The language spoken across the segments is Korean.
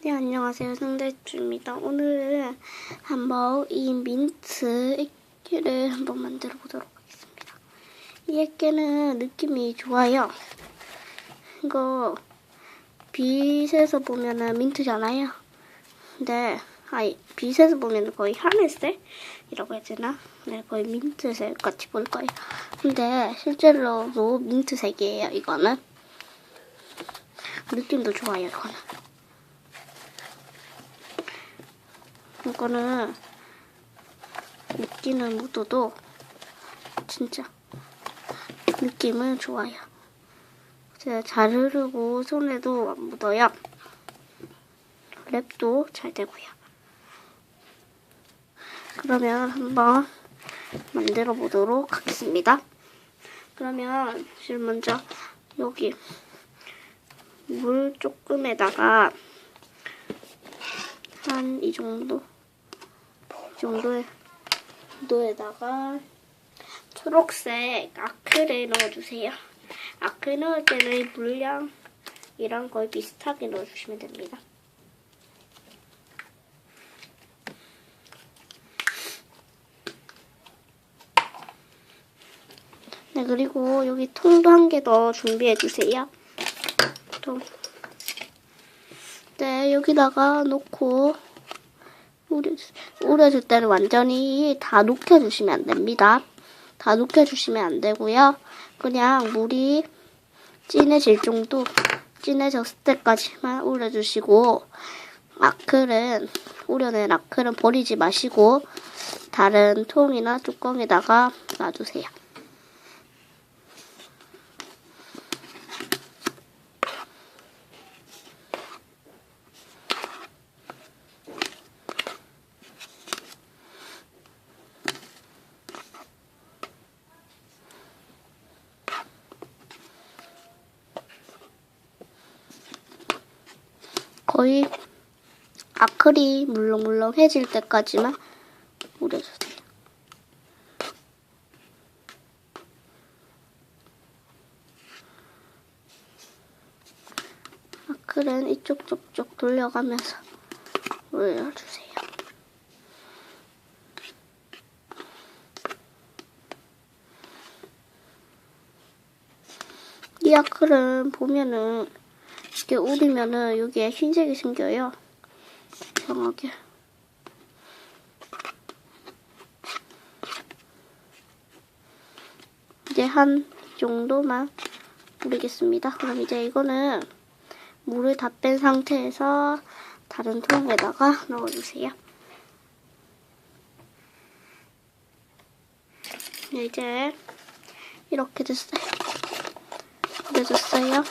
네, 안녕하세요. 상대주입니다. 오늘은 한번 이 민트 액기를 한번 만들어 보도록 하겠습니다. 이 액기는 느낌이 좋아요. 이거 빛에서 보면은 민트잖아요. 근데 아니 빛에서 보면 거의 하늘색이라고 해야 되나? 네, 거의 민트색 같이 보일 거예요. 근데 실제로도 민트색이에요. 이거는 느낌도 좋아요. 이거는. 이거는 느끼는 무드도 진짜 느낌은 좋아요. 제가 잘 흐르고 손에도 안 묻어요. 랩도 잘 되고요. 그러면 한번 만들어 보도록 하겠습니다. 그러면 지금 먼저 여기 물 조금에다가 한 이 정도 이 정도의 정도에다가 초록색 아크를 넣어주세요. 아크 넣을 때는 물량이랑 거의 비슷하게 넣어주시면 됩니다. 네, 그리고 여기 통도 한 개 더 준비해 주세요. 통. 네, 여기다가 놓고 우려, 우려줄 때는 완전히 다 녹여주시면 안 됩니다. 다 녹여주시면 안 되고요. 그냥 물이 진해질 정도, 진해졌을 때까지만 우려주시고, 아클은, 우려낸 아클은 버리지 마시고, 다른 통이나 뚜껑에다가 놔두세요. 거의 아크릴 물렁물렁해질 때까지만 우려주세요. 아크릴은 이쪽 저쪽 돌려가면서 올려주세요. 이 아크릴은 보면은 이렇게 우리면은 여기에 흰색이 생겨요. 이상하게. 이제 한 정도만 우리겠습니다. 그럼 이제 이거는 물을 다 뺀 상태에서 다른 통에다가 넣어주세요. 네, 이제 이렇게 됐어요. 그려졌어요.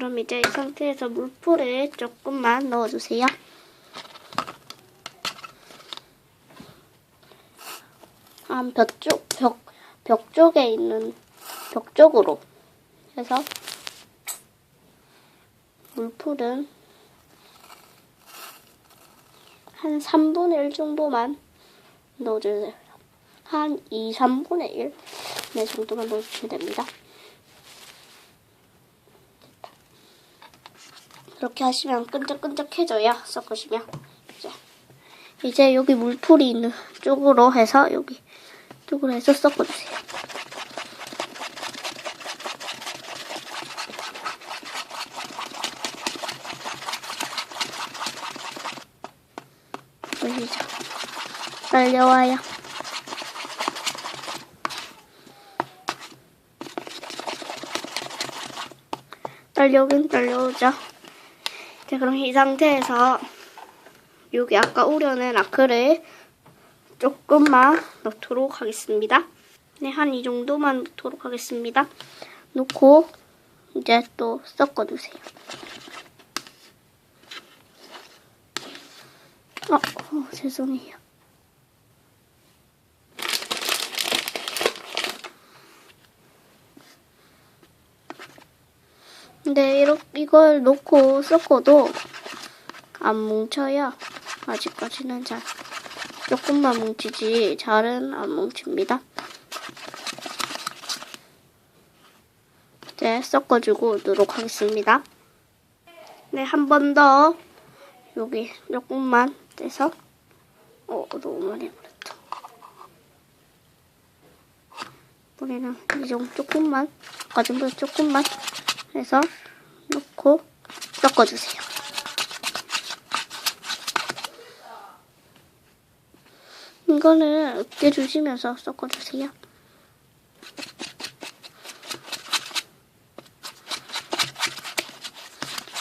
그럼 이제 이 상태에서 물풀을 조금만 넣어주세요. 한 벽 쪽, 벽, 벽 쪽에 있는, 벽 쪽으로 해서 물풀은 한 3분의 1 정도만 넣어주세요. 한 2, 3분의 1 네, 정도만 넣어주시면 됩니다. 이렇게 하시면 끈적끈적해져요. 섞으시면. 이제, 이제 여기 물풀이 있는 쪽으로 해서 여기 쪽으로 해서 섞어주세요. 보시죠. 딸려와요. 딸려오긴 딸려오죠. 자, 그럼 이 상태에서 여기 아까 우려낸 아크를 조금만 넣도록 하겠습니다. 네, 한 이 정도만 넣도록 하겠습니다. 넣고 이제 또 섞어주세요. 어, 어 죄송해요. 근데 이렇게 이걸 놓고 섞어도 안 뭉쳐요. 아직까지는 잘 조금만 뭉치지 잘은 안 뭉칩니다. 이제 섞어주고 오도록 하겠습니다. 네, 한 번 더 여기 조금만 떼서 어 너무 많이 버렸다. 뿌리는 이 정도 조금만 아까 전보다 조금만 해서 넣고 섞어주세요. 이거는 으깨 주시면서 섞어주세요.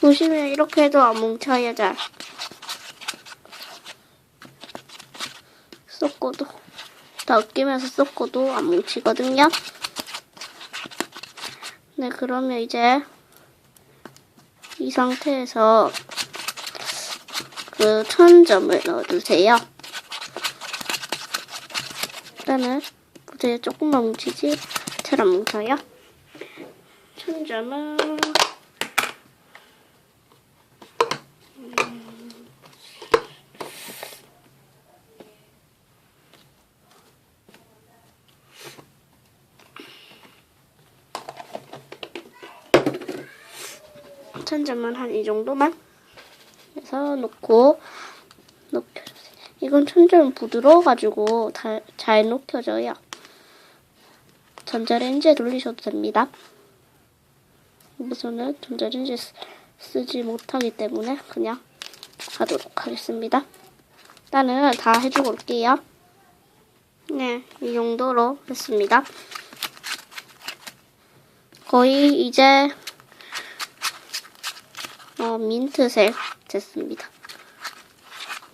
보시면 이렇게 해도 안 뭉쳐요 잘. 섞어도 다 으깨면서 섞어도 안 뭉치거든요. 네 그러면 이제 이 상태에서 그 천점을 넣어주세요. 일단은 보세요 조금만 뭉치지 잘 안 뭉쳐요. 천점은 천점은 한이 정도만 해서 놓고 녹여주세요. 이건 천점은 부드러워가지고 다- 잘 녹여져요. 전자레인지에 돌리셔도 됩니다. 여기서는 전자레인지 쓰- 쓰지 못하기 때문에 그냥 하도록 하겠습니다. 일단은 다 해주고 올게요. 네, 이 정도로 했습니다. 거의 이제 어, 민트색 됐습니다.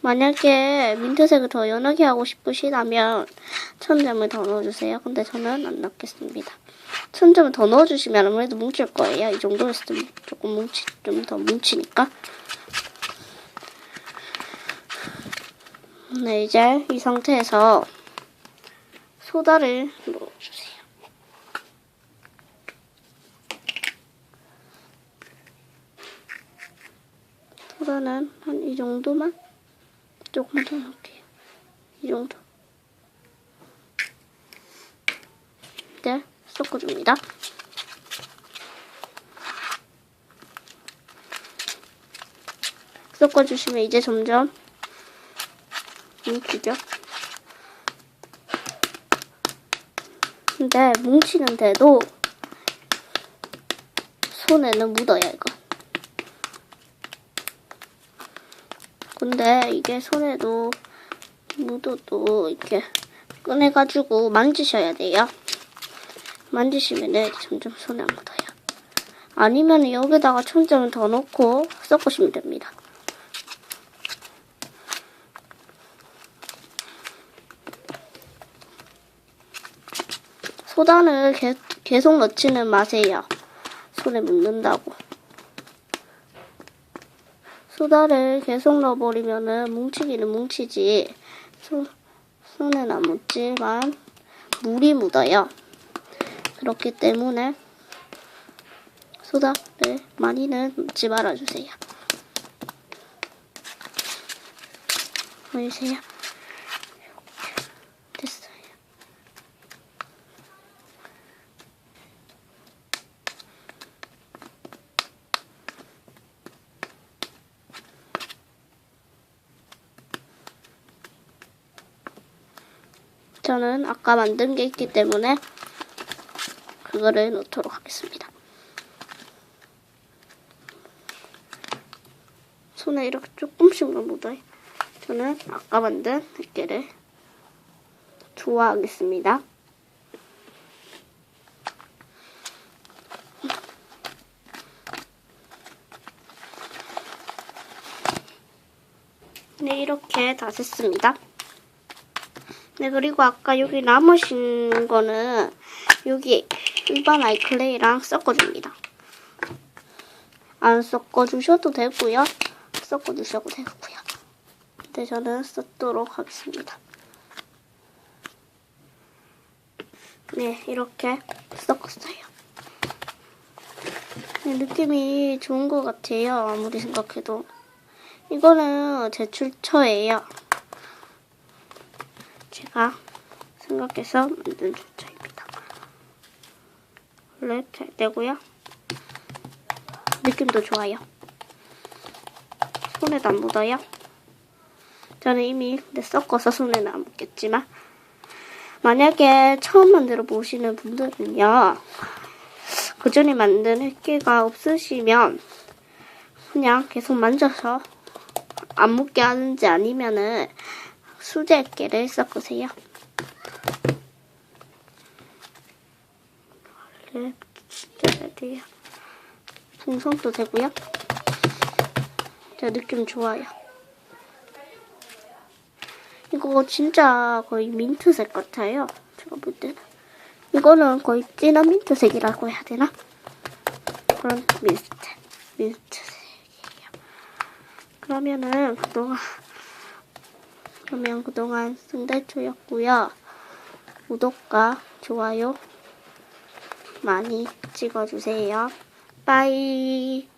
만약에 민트색을 더 연하게 하고 싶으시다면 천점을 더 넣어주세요. 근데 저는 안 넣겠습니다. 천점을 더 넣어주시면 아무래도 뭉칠 거예요. 이 정도 했을 때 조금 뭉치, 좀 더 뭉치니까. 네, 이제 이 상태에서 소다를 넣어주세요. 소다는 한 이 정도만 조금 더 넣을게요. 이 정도. 이제 섞어줍니다. 섞어주시면 이제 점점 뭉치죠. 근데 뭉치는데도 손에는 묻어요, 이거. 근데 이게 손에도 묻어도 이렇게 꺼내가지고 만지셔야 돼요. 만지시면 점점 손에 안 묻어요. 아니면 여기다가 천점을 더 넣고 섞으시면 됩니다. 계, 계속 넣지는 마세요. 손에 묻는다고. 소다를 계속 넣어버리면은 뭉치기는 뭉치지 손, 손엔 안 묻지만 물이 묻어요. 그렇기 때문에 소다를 많이는 넣지 말아주세요. 보이세요? 저는 아까 만든 게 있기 때문에 그거를 넣도록 하겠습니다. 손에 이렇게 조금씩만 묻어요. 저는 아까 만든 액계를 좋아하겠습니다. 네, 이렇게 다 됐습니다. 네, 그리고 아까 여기 남으신 거는 여기 일반 아이클레이랑 섞어줍니다. 안 섞어주셔도 되고요. 섞어주셔도 되고요. 근데 저는 썼도록 하겠습니다. 네, 이렇게 섞었어요. 네, 느낌이 좋은 것 같아요. 아무리 생각해도. 이거는 제 출처예요. 제가 생각해서 만든 출처입니다. 원래 잘 되고요. 느낌도 좋아요. 손에도 안 묻어요. 저는 이미 근데 섞어서 손에는 안 묻겠지만 만약에 처음 만들어 보시는 분들은요. 그 전에 만든 획기가 없으시면 그냥 계속 만져서 안 묻게 하는지 아니면은 수제 획기를 섞으세요. 네, 진짜. 풍선도 되고요. 저 느낌 좋아요. 이거 진짜 거의 민트색 같아요. 제가 볼 때는. 이거는 거의 진한 민트색이라고 해야 되나? 그런 민트, 민트색이에요. 그러면은 그동안, 그러면 그동안 승대초였고요. 구독과 좋아요 많이 찍어주세요. 빠이.